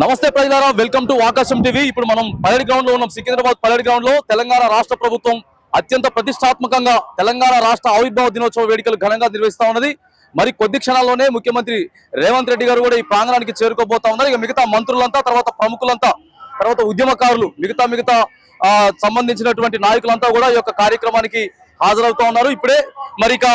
నమస్తే ప్రజలారా welcome to ఆకాశం టీవీ. ఇప్పుడు మనం పరేడ్ గ్రౌండ్లో ఉన్నాం. సికింద్రాబాద్ పరేడ్ గ్రౌండ్లో తెలంగాణ రాష్ట్ర ప్రభుత్వం అత్యంత ప్రతిష్టాత్మకంగా తెలంగాణ రాష్ట్ర ఆవిర్భావ దినోత్సవ వేడుకలు ఘనంగా నిర్వహిస్తా ఉన్నది. మరి కొద్ది క్షణాల్లోనే ముఖ్యమంత్రి రేవంత్ రెడ్డి గారు కూడా ఈ ప్రాంగణానికి చేరుకోబోతా ఉన్నారు. ఇక మిగతా మంత్రులంతా తర్వాత ప్రముఖులంతా తర్వాత ఉద్యమకారులు మిగతా మిగతా ఆ, సంబంధించినటువంటి నాయకులంతా కూడా ఈ యొక్క కార్యక్రమానికి హాజరవుతా ఉన్నారు. ఇప్పుడే మరి ఇక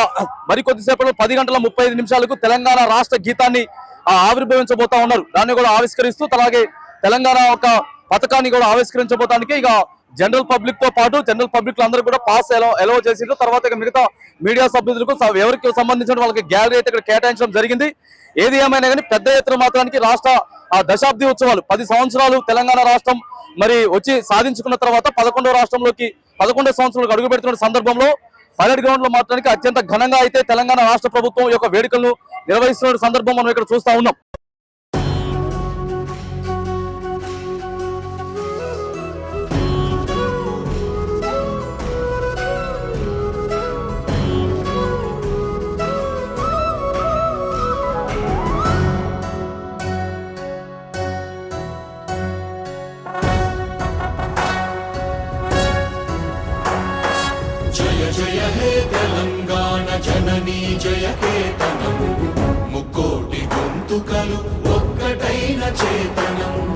మరి కొద్దిసేపట్లో పది గంటల ముప్పై నిమిషాలకు తెలంగాణ రాష్ట్ర గీతాన్ని ఆవిర్భవించబోతా ఉన్నారు. దాన్ని కూడా ఆవిష్కరిస్తూ అలాగే తెలంగాణ ఒక పథకాన్ని కూడా ఆవిష్కరించబోతానికి ఇక జనరల్ పబ్లిక్తో పాటు జనరల్ పబ్లిక్ అందరూ కూడా పాస్ ఎలో ఎలవ చేసిండ్రు. తర్వాత ఇక మిగతా మీడియా సభ్యులకు స- ఎవరికి సంబంధించిన వాళ్ళకి గ్యాలరీ అయితే ఇక్కడ కేటాయించడం జరిగింది. ఏది ఏమైనా కానీ పెద్ద ఎత్తున మాత్రానికి రాష్ట్ర ఆ దశాబ్ది ఉత్సవాలు పది సంవత్సరాలు తెలంగాణ రాష్ట్రం మరి వచ్చి సాధించుకున్న తర్వాత పదకొండో రాష్ట్రంలోకి పదకొండో సంవత్సరాలకు అడుగు సందర్భంలో పరేడ్ గ్రౌండ్లో మాత్రానికి అత్యంత ఘనంగా అయితే తెలంగాణ రాష్ట్ర ప్రభుత్వం యొక్క వేడుకలను నిర్వహిస్తున్న సందర్భం మనం ఇక్కడ చూస్తా ఉన్నాం. జయ జయ హే తెలంగాణ జననీ జయ కేతనం. ముక్కోటి గొంతుకలు ఒక్కటైన చేతనం.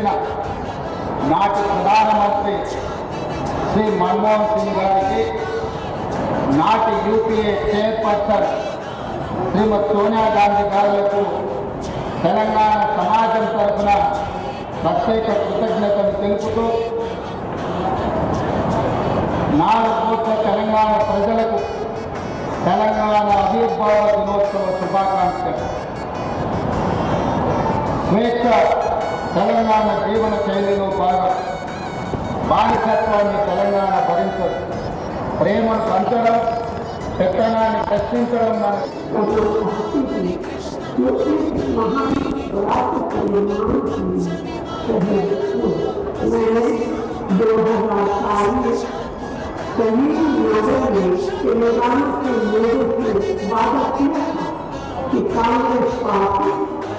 చేసిన నాటి ప్రధానమంత్రి శ్రీ మన్మోహన్ సింగ్ గారికి నాటి యూపీఏ చైర్పర్సన్ శ్రీమతి సోనియా గాంధీ గారులకు తెలంగాణ సమాజం తరఫున ప్రత్యేక కృతజ్ఞతలు తెలుపుతూ నాలుగు కోట్ల తెలంగాణ ప్రజలకు తెలంగాణ ఆవిర్భావ దినోత్సవ శుభాకాంక్షలు. స్వేచ్ఛ తెలంగాణ జీవన శైలిలో భాగం బానిసత్వాన్ని తెలంగాణ భరించదు ప్రేమను పంచడం పెత్తనాన్ని ప్రశ్నించడం మన दो हजार बाईस सभी लोगों ने तेलंगाना के लोगों से वादा किया था कि कांग्रेस पार्टी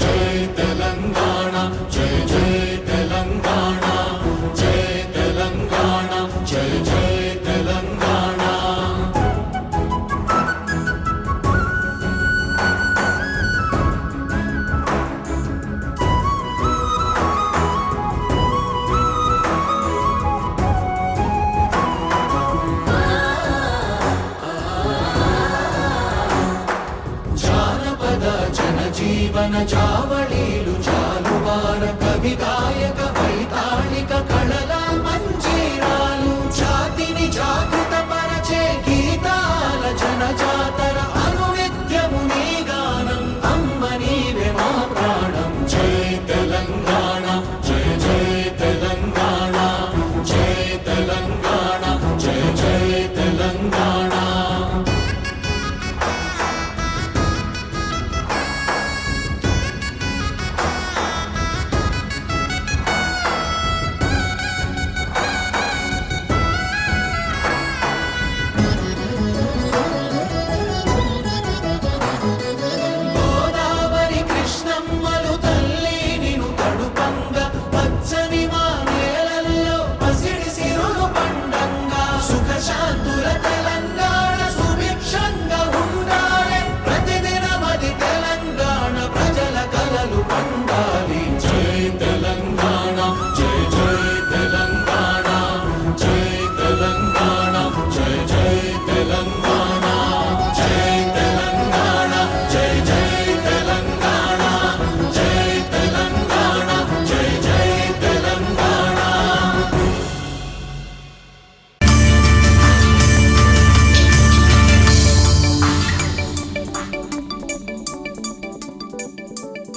జై చావళీలు చాలువార కవిగాయక